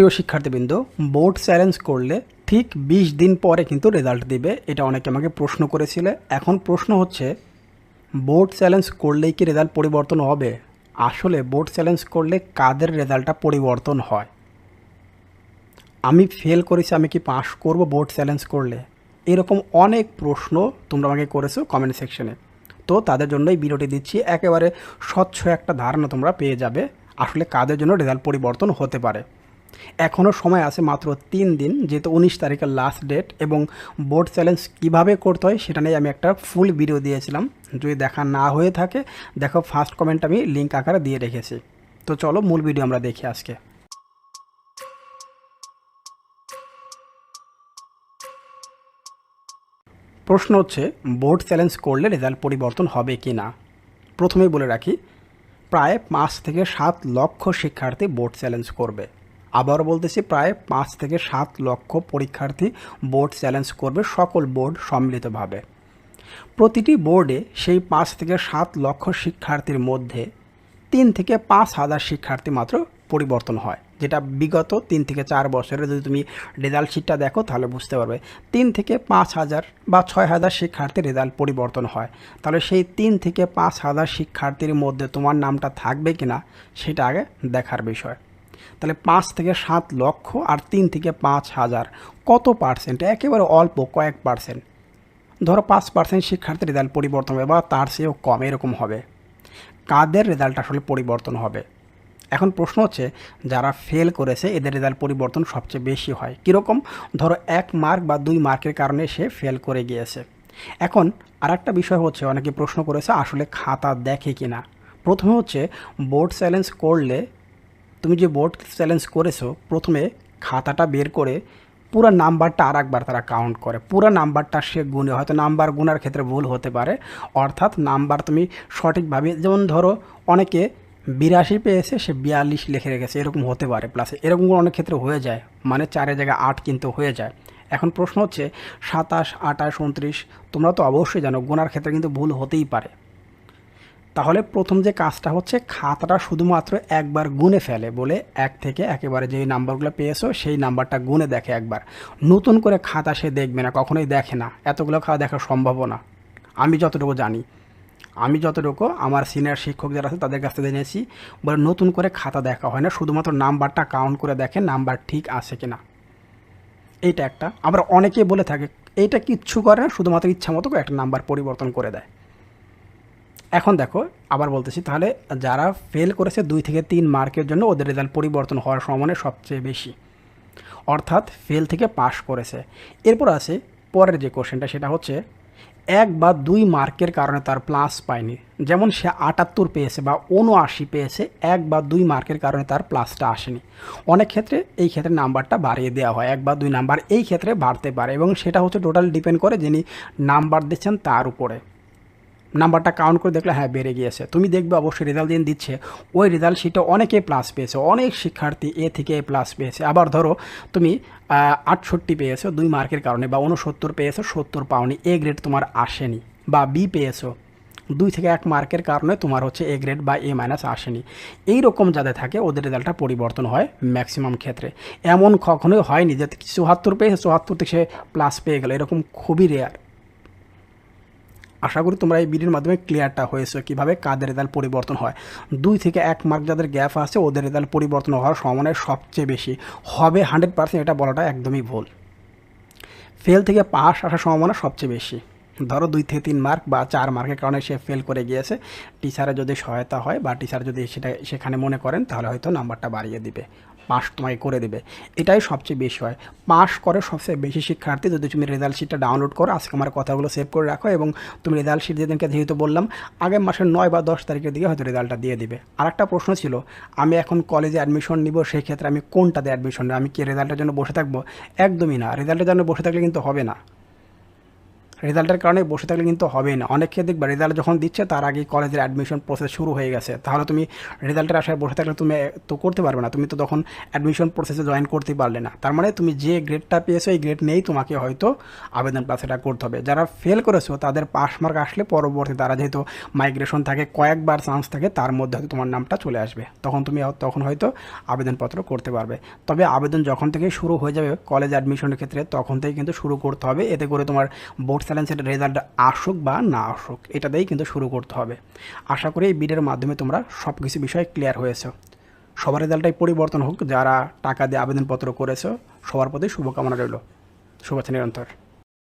প্রিয় শিক্ষার্থীবৃন্দ board challenge করলে ঠিক বিশ দিন পরে কিন্তু রেজাল্ট দিবে। এটা অনেকে আমাকে প্রশ্ন করেছিলে। এখন প্রশ্ন হচ্ছে বোর্ড চ্যালেঞ্জ করলেই কি রেজাল্ট পরিবর্তন হবে? আসলে বোর্ড চ্যালেঞ্জ করলে কাদের রেজাল্টটা পরিবর্তন হয়? আমি ফেল করেছি, আমি কি পাশ করব বোর্ড চ্যালেঞ্জ করলে? এরকম অনেক প্রশ্ন তোমরা আমাকে করেছ কমেন্ট সেকশনে তো তাদের জন্যই ভিডিওটি দিচ্ছি। একেবারে স্বচ্ছ একটা ধারণা তোমরা পেয়ে যাবে, আসলে কাদের জন্য রেজাল্ট পরিবর্তন হতে পারে। এখনও সময় আছে মাত্র তিন দিন, যেহেতু উনিশ তারিখের লাস্ট ডেট এবং বোর্ড চ্যালেঞ্জ কীভাবে করতে হয় সেটা নিয়ে আমি একটা ফুল ভিডিও দিয়েছিলাম। যদি দেখা না হয়ে থাকে, দেখো ফার্স্ট কমেন্ট আমি লিঙ্ক আকারে দিয়ে রেখেছি। তো চলো মূল ভিডিও আমরা দেখি আজকে। প্রশ্ন হচ্ছে বোর্ড চ্যালেঞ্জ করলে রেজাল্ট পরিবর্তন হবে কি না প্রথমেই বলে রাখি, প্রায় পাঁচ থেকে সাত লক্ষ শিক্ষার্থী বোর্ড চ্যালেঞ্জ করবে। আবারও বলতেছি, প্রায় পাঁচ থেকে সাত লক্ষ পরীক্ষার্থী বোর্ড চ্যালেঞ্জ করবে সকল বোর্ড সম্মিলিতভাবে। প্রতিটি বোর্ডে সেই পাঁচ থেকে সাত লক্ষ শিক্ষার্থীর মধ্যে তিন থেকে পাঁচ হাজার শিক্ষার্থী মাত্র পরিবর্তন হয়, যেটা বিগত তিন থেকে চার বছরে যদি তুমি রেজাল্ট শিটটা দেখো তাহলে বুঝতে পারবে, তিন থেকে পাঁচ হাজার বা ছয় হাজার শিক্ষার্থীর রেজাল্ট পরিবর্তন হয়। তাহলে সেই তিন থেকে পাঁচ হাজার শিক্ষার্থীর মধ্যে তোমার নামটা থাকবে কি না সেটা আগে দেখার বিষয়। তাহলে পাঁচ থেকে সাত লক্ষ আর তিন থেকে পাঁচ হাজার। কত পার্সেন্ট একেবারে অল্প কয়েক পার্সেন্ট ধরো পাঁচ পার্সেন্ট শিক্ষার্থীর রেজাল্ট পরিবর্তন হবে বা তার চেয়েও কম এরকম হবে। কাদের রেজাল্ট আসলে পরিবর্তন হবে? এখন প্রশ্ন হচ্ছে, যারা ফেল করেছে, এদের রেজাল্ট পরিবর্তন সবচেয়ে বেশি হয়। কীরকম? ধরো এক মার্ক বা দুই মার্কের কারণে সে ফেল করে গিয়েছে। এখন আর একটা বিষয় হচ্ছে, অনেকে প্রশ্ন করেছে, আসলে খাতা দেখে কি না প্রথমে হচ্ছে বোর্ড চ্যালেঞ্জ করলে তুমি যে বোর্ড চ্যালেঞ্জ করেছ, প্রথমে খাতাটা বের করে পুরো নাম্বারটা আর একবার তারা কাউন্ট করে। পুরো নাম্বারটা সে গুনে, হয়তো নাম্বার গুনার ক্ষেত্রে ভুল হতে পারে। অর্থাৎ নাম্বার তুমি সঠিকভাবে, যেমন ধরো অনেকে বিরাশি পেয়েছে, সে বিয়াল্লিশ লিখে রেখেছে, এরকম হতে পারে। প্লাসে এরকম অনেক ক্ষেত্রে হয়ে যায় মানে চারের জায়গায় আট কিন্তু হয়ে যায়। এখন প্রশ্ন হচ্ছে, সাতাশ, আঠাশ, উনত্রিশ, তোমরা তো অবশ্যই জানো, গোনার ক্ষেত্রে কিন্তু ভুল হতেই পারে। তাহলে প্রথম যে কাজটা হচ্ছে খাতাটা শুধুমাত্র একবার গুনে ফেলে বলে এক থেকে একেবারে যেই নাম্বারগুলো পেয়েছ সেই নাম্বারটা গুনে দেখে একবার। নতুন করে খাতা সে দেখবে না, কখনোই দেখে না। এতগুলো খাতা দেখা সম্ভব না। আমি যতটুকু জানি, আমি যতটুকু আমার সিনিয়র শিক্ষক যারা আছে তাদের কাছ থেকে জেনেছি, বলে নতুন করে খাতা দেখা হয় না, শুধুমাত্র নাম্বারটা কাউন্ট করে দেখে নাম্বার ঠিক আছে কি না এইটা একটা। আবার অনেকেই বলে থাকে, এইটা কিচ্ছু করে না, শুধুমাত্র ইচ্ছা মতো একটা নাম্বার পরিবর্তন করে দেয়। এখন দেখো, আবার বলতেছি, তাহলে যারা ফেল করেছে দুই থেকে তিন মার্কের জন্য ওদের রেজাল্ট পরিবর্তন হওয়ার সম্ভাবনা সবচেয়ে বেশি। অর্থাৎ ফেল থেকে পাশ করেছে। এরপর আছে পরের যে কোশ্চেনটা সেটা হচ্ছে এক বা দুই মার্কের কারণে তার প্লাস পায়নি। যেমন সে আটাত্তর পেয়েছে বা উনআশি পেয়েছে, এক বা দুই মার্কের কারণে তার প্লাসটা আসেনি। অনেক ক্ষেত্রে এই ক্ষেত্রে নাম্বারটা বাড়িয়ে দেওয়া হয়, এক বা দুই নাম্বার এই ক্ষেত্রে বাড়তে পারে এবং সেটা হচ্ছে টোটাল ডিপেন্ড করে যিনি নাম্বার দিচ্ছেন তার উপরে। নাম্বারটা কাউন্ট করে দেখলে হ্যাঁ বেড়ে গিয়েছে। তুমি দেখবে অবশ্যই রেজাল্ট দিন দিচ্ছে, ওই রেজাল্ট শিটে অনেকে প্লাস পেয়েছে, অনেক শিক্ষার্থী এ থেকে এ প্লাস পেয়েছে। আবার ধরো, তুমি আটষট্টি পেয়েছ দুই মার্কের কারণে, বা উনসত্তর পেয়েছ সত্তর পাওনি এ গ্রেড তোমার আসেনি, বা বি পেয়েছ দুই থেকে এক মার্কের কারণে তোমার হচ্ছে এ গ্রেড বা এ মাইনাস আসেনি। এই রকম যাদের থাকে, ওদের রেজাল্টটা পরিবর্তন হয় ম্যাক্সিমাম ক্ষেত্রে। এমন কখনোই হয়নি যে চুয়াত্তর পেয়েছে, চুয়াত্তর থেকে সে প্লাস পেয়ে গেল। এরকম খুবই রেয়ার আশা করি তোমরা এই ভিডিওর মাধ্যমে ক্লিয়ারটা হয়েছে কীভাবে কাদের রেজাল্ট পরিবর্তন হয়। দুই থেকে এক মার্ক যাদের গ্যাপ আছে, ওদের রেজাল্ট পরিবর্তন হওয়ার সম্ভাবনা সবচেয়ে বেশি। হবে হান্ড্রেড পার্সেন্ট এটা বলাটা একদমই ভুল। ফেল থেকে পাস আসার সম্ভাবনা সবচেয়ে বেশি। ধরো দুই থেকে তিন মার্ক বা চার মার্কের কারণে সে ফেল করে গিয়েছে। টিচারের যদি সহায়তা হয় বা টিচার যদি সেটা সেখানে মনে করেন, তাহলে হয়তো নাম্বারটা বাড়িয়ে দিবে। পাস তোমাকে করে দেবে। এটাই সবচেয়ে বেশি হয়। পাস করে সবচেয়ে বেশি শিক্ষার্থী যদি তুমি রেজাল্ট শিটটা ডাউনলোড করো, আজকে আমার কথাগুলো সেভ করে রাখো এবং তুমি রেজাল্ট শিট যেদিনকে যেহেতু বললাম, আগের মাসের নয় বা দশ তারিখের দিকে হয়তো রেজাল্টটা দিয়ে দিবে। আর একটা প্রশ্ন ছিল, আমি এখন কলেজে অ্যাডমিশন নিব সেই ক্ষেত্রে আমি কোনটাতে অ্যাডমিশন নেব? আমি কি রেজাল্টের জন্য বসে থাকব? একদমই না। রেজাল্টের জন্য বসে থাকলে কিন্তু হবে না। রেজাল্টের কারণে বসে থাকলে কিন্তু হবে না। অনেক ক্ষেত্রে দেখবে রেজাল্ট যখন দিচ্ছে, তার আগে কলেজের অ্যাডমিশন প্রসেস শুরু হয়ে গেছে। তাহলে তুমি রেজাল্টের আশায় বসে থাকলে তুমি তো করতে পারবে না। তুমি তো তখন অ্যাডমিশন প্রসেসে জয়েন করতে পারলে না। তার মানে তুমি যে গ্রেডটা পেয়েছ, এই গ্রেড নিয়েই তোমাকে হয়তো আবেদন প্লাস এটা করতে হবে। যারা ফেল করেছ, তাদের পাস মার্ক আসলে পরবর্তী, তারা যেহেতু মাইগ্রেশন থাকে, কয়েকবার চান্স থাকে, তার মধ্যে হয়তো তোমার নামটা চলে আসবে। তখন তুমি তখন হয়তো আবেদনপত্র করতে পারবে। তবে আবেদন যখন থেকে শুরু হয়ে যাবে, কলেজ অ্যাডমিশনের ক্ষেত্রে, তখন থেকে কিন্তু শুরু করতে হবে। এতে করে তোমার বোর্ড চ্যালেঞ্জের রেজাল্ট আসুক বা না আসুক, এটা দিয়েই কিন্তু শুরু করতে হবে। আশা করি এই বিডের মাধ্যমে তোমরা সব কিছু বিষয় ক্লিয়ার হয়েছে। সবার রেজাল্টটাই পরিবর্তন হোক, যারা টাকা দিয়ে আবেদনপত্র করেছ, সবার প্রতি শুভকামনা রইল। শুভেচ্ছা নিরন্তর।